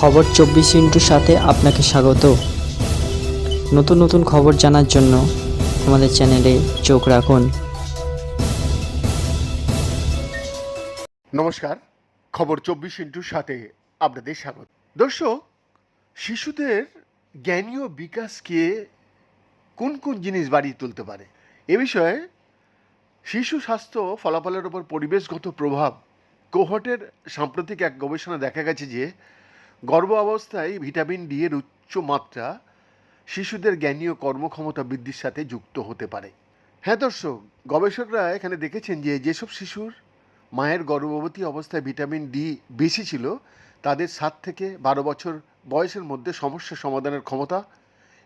খবর চব্বিশ ইন্টুর সাথে আপনাকে স্বাগত। নতুন নতুন খবর জানার জন্য আমাদের চ্যানেলে চোখ রাখুন। নমস্কার, খবর চব্বিশ ইন্টুর সাথে আপনাদের স্বাগত। দর্শক, শিশুদের জ্ঞানীয় বিকাশকে কোন কোন জিনিস বাড়িয়ে তুলতে পারে? এ বিষয়ে শিশু স্বাস্থ্য ফলাফলের ওপর পরিবেশগত প্রভাব কোহটের সাম্প্রতিক এক গবেষণা দেখা গেছে যে গর্ভ অবস্থায় ভিটামিন ডি এর উচ্চ মাত্রা শিশুদের জ্ঞানীয় কর্মক্ষমতা বৃদ্ধির সাথে যুক্ত হতে পারে। হ্যাঁ দর্শক, গবেষকরা এখানে দেখেছেন যে যেসব শিশুর মায়ের গর্ভবতী অবস্থায় ভিটামিন ডি বেশি ছিল, তাদের সাত থেকে বারো বছর বয়সের মধ্যে সমস্যা সমাধানের ক্ষমতা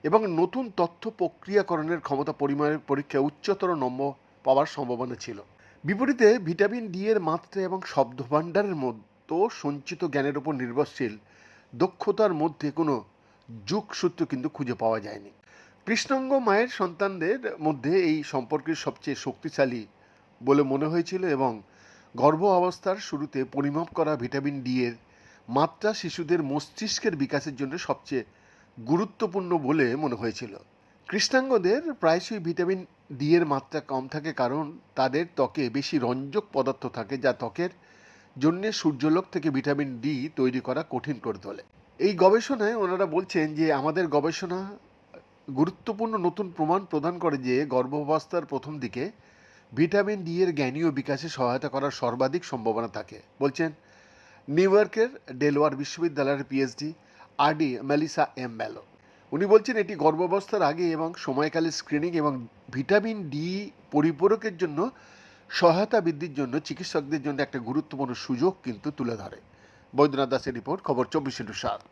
এবং নতুন তথ্য প্রক্রিয়াকরণের ক্ষমতা পরিমাণের পরীক্ষায় উচ্চতর নম্বর পাওয়ার সম্ভাবনা ছিল। বিপরীতে ভিটামিন ডি এর মাত্রা এবং শব্দভাণ্ডারের মতো সঞ্চিত জ্ঞানের উপর নির্ভরশীল দক্ষতার মধ্যে কোনো যুগসূত্র কিন্তু খুঁজে পাওয়া যায়নি। কৃষ্ণাঙ্গ মায়ের সন্তানদের মধ্যে এই সম্পর্কের সবচেয়ে শক্তিশালী বলে মনে হয়েছিল এবং গর্ভ অবস্থার শুরুতে পরিমাপ করা ভিটামিন ডি এর মাত্রা শিশুদের মস্তিষ্কের বিকাশের জন্য সবচেয়ে গুরুত্বপূর্ণ বলে মনে হয়েছিল। কৃষ্ণাঙ্গদের প্রায়শই ভিটামিন ডি এর মাত্রা কম থাকে কারণ তাদের ত্বকে বেশি রঞ্জক পদার্থ থাকে যা ত্বকের জন্য সূর্যলোক থেকে ভিটামিন ডি তৈরি করা কঠিন করে তোলে এই গবেষণায় ওনারা বলছেন যে আমাদের গবেষণা গুরুত্বপূর্ণ নতুন প্রমাণ প্রদান করে যে গর্ভাবস্থার প্রথম দিকে ভিটামিন ডি এর জ্ঞানীয় বিকাশে সহায়তা করার সর্বাধিক সম্ভাবনা থাকে। বলছেন, নিউ ইয়র্কের ডেলওয়ার বিশ্ববিদ্যালয়ের PhD RD Melissa M Mallow. উনি বলছেন, এটি গর্ভাবস্থার আগে এবং সময়কালে স্ক্রিনিং এবং ভিটামিন ডি পরিপূরকের জন্য সহায়তা বৃদ্ধির জন্য চিকিৎসকদের জন্য একটা গুরুত্বপূর্ণ সুযোগ কিন্তু তুলে ধরে। বৈদ্যনাথ দাসের রিপোর্ট, খবর চব্বিশ ইন্টু সাত।